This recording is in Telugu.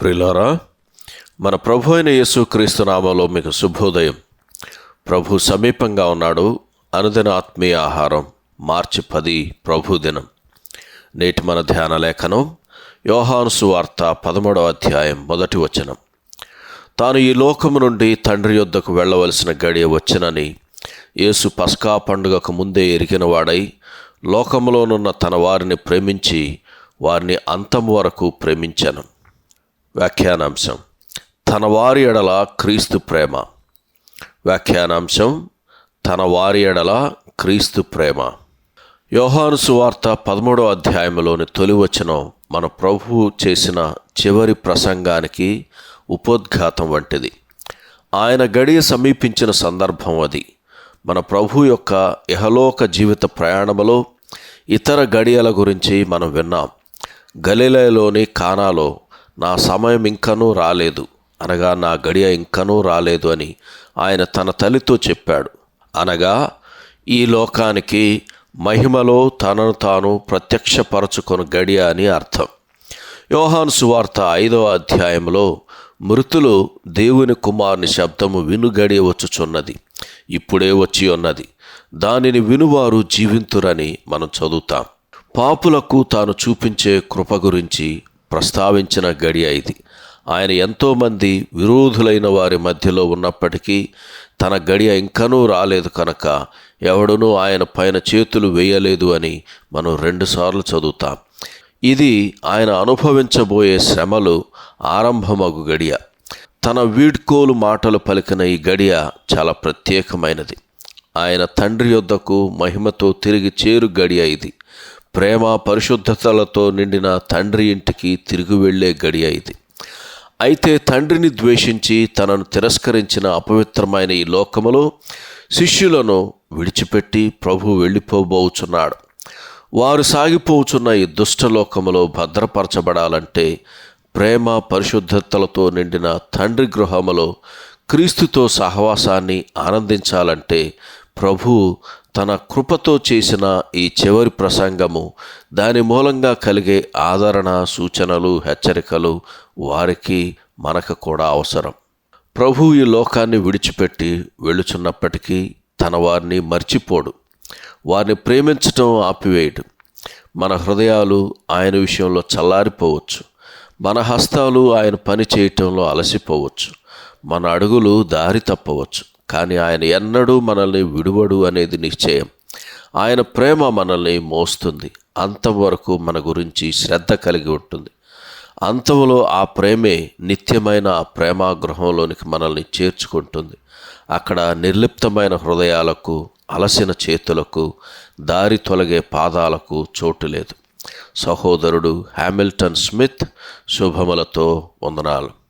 ప్రిలారా మన ప్రభు అయిన యేసు క్రీస్తు నామంలో మీకు శుభోదయం. ప్రభు సమీపంగా ఉన్నాడు. అనుదిన ఆత్మీయ ఆహారం మార్చి పది ప్రభు దినం. నేటి మన ధ్యాన లేఖనం యోహాను సువార్త పదమూడవ అధ్యాయం మొదటి వచనం. తాను ఈ లోకము నుండి తండ్రి యొద్దకు వెళ్ళవలసిన గడియ వచ్చినని యేసు పస్కా పండుగకు ముందే ఎరిగినవాడై లోకంలోనున్న లోకములోనున్న తన వారిని ప్రేమించి వారిని అంతం వరకు ప్రేమించను. వ్యాఖ్యానాంశం. తన వారి ఎడల క్రీస్తు ప్రేమ. వ్యాఖ్యానాంశం తన వారి ఎడల క్రీస్తు ప్రేమ. యోహాను సువార్త పదమూడవ అధ్యాయంలోని తొలివచనం మన ప్రభువు చేసిన చివరి ప్రసంగానికి ఉపోద్ఘాతం వంటిది. ఆయన గడియ సమీపించిన సందర్భం అది. మన ప్రభు యొక్క ఇహలోక జీవిత ప్రయాణములో ఇతర గడియల గురించి మనం విన్నాం. గలిలయలోని కానాలో నా సమయం ఇంకనూ రాలేదు. అనగా నా గడియ ఇంకనూ రాలేదు అని ఆయన తన తల్లితో చెప్పాడు. అనగా ఈ లోకానికి మహిమలో తనను తాను ప్రత్యక్షపరచుకొని గడియ అని అర్థం. యోహాను సువార్త ఐదవ అధ్యాయంలో మృతులు దేవుని కుమారుని శబ్దము వినుగడియ వచ్చుచున్నది. ఇప్పుడే వచ్చి ఉన్నది. దానిని వినువారు జీవింతురని మనం చదువుతాం. పాపులకు తాను చూపించే కృప గురించి ప్రస్తావించిన గడియ ఇది. ఆయన ఎంతోమంది విరోధులైన వారి మధ్యలో ఉన్నప్పటికీ తన గడియ ఇంకనూ రాలేదు కనుక ఎవడునూ ఆయన పైన చేతులు వేయలేదు అని మనం రెండుసార్లు చదువుతాం. ఇది ఆయన అనుభవించబోయే శ్రమలు ఆరంభమగు గడియ. తన వీడ్కోలు మాటలు పలికిన ఈ గడియ చాలా ప్రత్యేకమైనది. ఆయన తండ్రి యొద్దకు మహిమతో తిరిగి చేరు గడియ ఇది. ప్రేమ పరిశుద్ధతలతో నిండిన తండ్రి ఇంటికి తిరిగి వెళ్ళే గడియ ఇది. అయితే తండ్రిని ద్వేషించి తనను తిరస్కరించిన అపవిత్రమైన ఈ లోకములో శిష్యులను విడిచిపెట్టి ప్రభు వెళ్ళిపోబోచున్నాడు. వారు సాగిపోచున్న ఈ దుష్టలోకములో భద్రపరచబడాలంటే ప్రేమ పరిశుద్ధతలతో నిండిన తండ్రి గృహములో క్రీస్తుతో సహవాసాన్ని ఆనందించాలంటే ప్రభు తన కృపతో చేసిన ఈ చివరి ప్రసంగము దాని మూలంగా కలిగే ఆదరణ సూచనలు హెచ్చరికలు వారికి మనకు కూడా అవసరం. ప్రభు ఈ లోకాన్ని విడిచిపెట్టి వెళుచున్నప్పటికీ తన వారిని మర్చిపోడు. వారిని ప్రేమించటం ఆపివేయడు. మన హృదయాలు ఆయన విషయంలో చల్లారిపోవచ్చు. మన హస్తాలు ఆయన పని చేయటంలో అలసిపోవచ్చు. మన అడుగులు దారి తప్పవచ్చు. కానీ ఆయన ఎన్నడూ మనల్ని విడువడు అనేది నిశ్చయం. ఆయన ప్రేమ మనల్ని మోస్తుంది. అంతం వరకు మన గురించి శ్రద్ధ కలిగి ఉంటుంది. అంతంలో ఆ ప్రేమే నిత్యమైన ఆ ప్రేమా గృహంలోనికి మనల్ని చేర్చుకుంటుంది. అక్కడ నిర్లిప్తమైన హృదయాలకు అలసిన చేతులకు దారి తొలగే పాదాలకు చోటు లేదు. సహోదరుడు హ్యామిల్టన్ స్మిత్ శుభములతో వందనాలు.